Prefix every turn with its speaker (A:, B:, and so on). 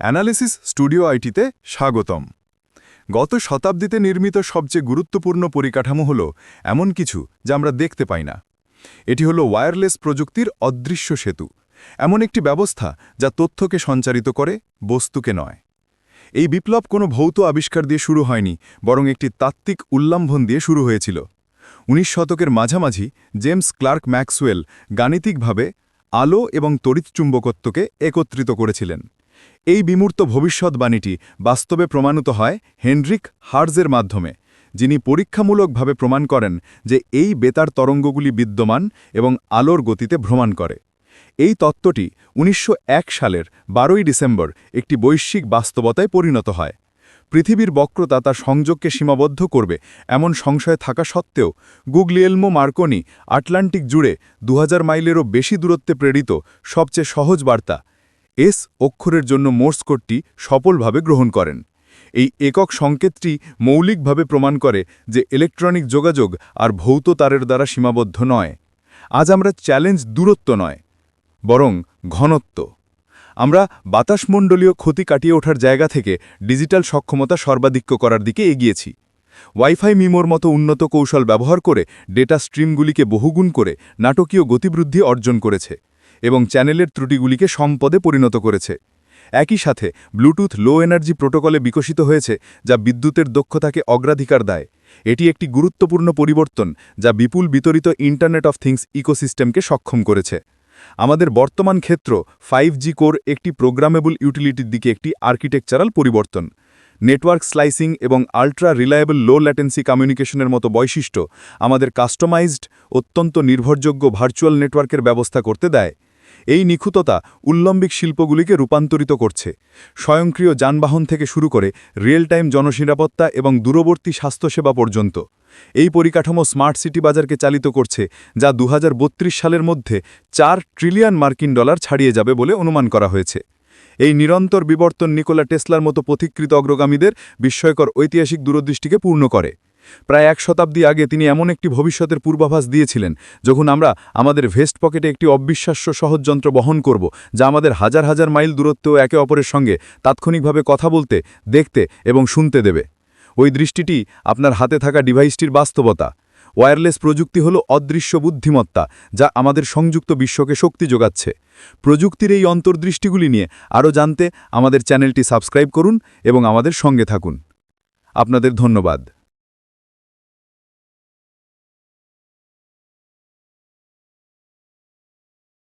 A: Analysis studio আইটিতে স্বাগতম। গত শতাব্দীতে নির্মিত সবচেয়ে গুরুত্বপূর্ণ পরিকাঠামো হল এমন কিছু যা আমরা দেখতে পাই না। এটি হল ওয়্যারলেস প্রযুক্তির অদৃশ্য সেতু। এমন একটি ব্যবস্থা যা তথ্যকে সঞ্চারিত করে, বস্তুকে নয়। এই বিপ্লব কোনো ভৌত আবিষ্কার দিয়ে শুরু হয়নি, বরং একটি তাত্ত্বিক উল্লম্ভন দিয়ে শুরু হয়েছিল। উনিশ শতকের মাঝামাঝি জেমস ক্লার্ক ম্যাক্সওয়েল গাণিতিকভাবে আলো এবং তড়িৎচুম্বকত্বকে একত্রিত করেছিলেন। এই বিমূর্ত ভবিষ্যৎবাণীটি বাস্তবে প্রমাণিত হয় হেনরিক হার্জের মাধ্যমে, যিনি পরীক্ষামূলকভাবে প্রমাণ করেন যে এই বেতার তরঙ্গগুলি বিদ্যমান এবং আলোর গতিতে ভ্রমণ করে। এই তত্ত্বটি উনিশশো এক সালের বারোই ডিসেম্বর একটি বৈশ্বিক বাস্তবতায় পরিণত হয়। পৃথিবীর বক্রতা তার সংযোগকে সীমাবদ্ধ করবে এমন সংশয় থাকা সত্ত্বেও গুগলিয়েলমো মার্কনি আটলান্টিক জুড়ে দু হাজার মাইলেরও বেশি দূরত্বে প্রেরিত সবচেয়ে সহজ বার্তা এস অক্ষরের জন্য মোর্স কোডটি সফলভাবে গ্রহণ করেন। এই একক সংকেতটি মৌলিকভাবে প্রমাণ করে যে ইলেকট্রনিক যোগাযোগ আর ভৌত তারের দ্বারা সীমাবদ্ধ নয়। আজ আমরা চ্যালেঞ্জ দূরত্ব নয়, বরং ঘনত্ব। আমরা বাতাসমণ্ডলীয় ক্ষতি কাটিয়ে ওঠার জায়গা থেকে ডিজিটাল সক্ষমতা সর্বাধিক্য করার দিকে এগিয়েছি। ওয়াইফাই মিমোর মতো উন্নত কৌশল ব্যবহার করে ডেটা স্ট্রিমগুলিকে বহুগুণ করে নাটকীয় গতিবৃদ্ধি অর্জন করেছে। এবং চ্যানেলের ত্রুটিগুলিকে সম্পদে পরিণত করেছে। একই সাথে, ব্লুটুথ লো এনার্জি প্রোটোকলে বিকশিত হয়েছে, যা বিদ্যুতের দক্ষতাকে অগ্রাধিকার দেয়। এটি একটি গুরুত্বপূর্ণ পরিবর্তন, যা বিপুল বিতরিত ইন্টারনেট অফ থিংস ইকোসিস্টেমকে সক্ষম করেছে। আমাদের বর্তমান ক্ষেত্র ফাইভ জি কোর একটি প্রোগ্রামেবল ইউটিলিটির দিকে একটি আর্কিটেকচারাল পরিবর্তন। নেটওয়ার্ক স্লাইসিং এবং আল্ট্রা রিলায়েবল লো ল্যাটেন্সি কমিউনিকেশনের মতো বৈশিষ্ট্য আমাদের কাস্টমাইজড অত্যন্ত নির্ভরযোগ্য ভার্চুয়াল নেটওয়ার্কের ব্যবস্থা করতে দেয়। এই নিখুততা উল্লম্বিক শিল্পগুলিকে রূপান্তরিত করছে। স্বয়ংক্রিয় যানবাহন থেকে শুরু করে রিয়েল টাইম জননিরাপত্তা এবং দূরবর্তী স্বাস্থ্যসেবা পর্যন্ত। এই পরিকাঠামো স্মার্ট সিটি বাজারকে চালিত করছে, যা দু হাজার বত্রিশ সালের মধ্যে চার ট্রিলিয়ন মার্কিন ডলার ছাড়িয়ে যাবে বলে অনুমান করা হয়েছে। এই নিরন্তর বিবর্তন নিকোলা টেসলার মতো পথিকৃত অগ্রগামীদের বিস্ময়কর ঐতিহাসিক দূরদৃষ্টিকে পূর্ণ করে। প্রায় এক শতাব্দী আগে তিনি এমন একটি ভবিষ্যতের পূর্বাভাস দিয়েছিলেন, যখন আমরা আমাদের ভেস্ট পকেটে একটি অবিশ্বাস্য সহজ যন্ত্র বহন করব, যা আমাদের হাজার হাজার মাইল দূরত্বেও একে অপরের সঙ্গে তাৎক্ষণিকভাবে কথা বলতে, দেখতে এবং শুনতে দেবে। ওই দৃষ্টিটি আপনার হাতে থাকা ডিভাইসটির বাস্তবতা। ওয়্যারলেস প্রযুক্তি হল অদৃশ্য বুদ্ধিমত্তা, যা আমাদের সংযুক্ত বিশ্বকে শক্তি যোগাচ্ছে। প্রযুক্তির এই অন্তর্দৃষ্টিগুলি নিয়ে আরও জানতে আমাদের চ্যানেলটি সাবস্ক্রাইব করুন এবং আমাদের সঙ্গে থাকুন। আপনাদের ধন্যবাদ।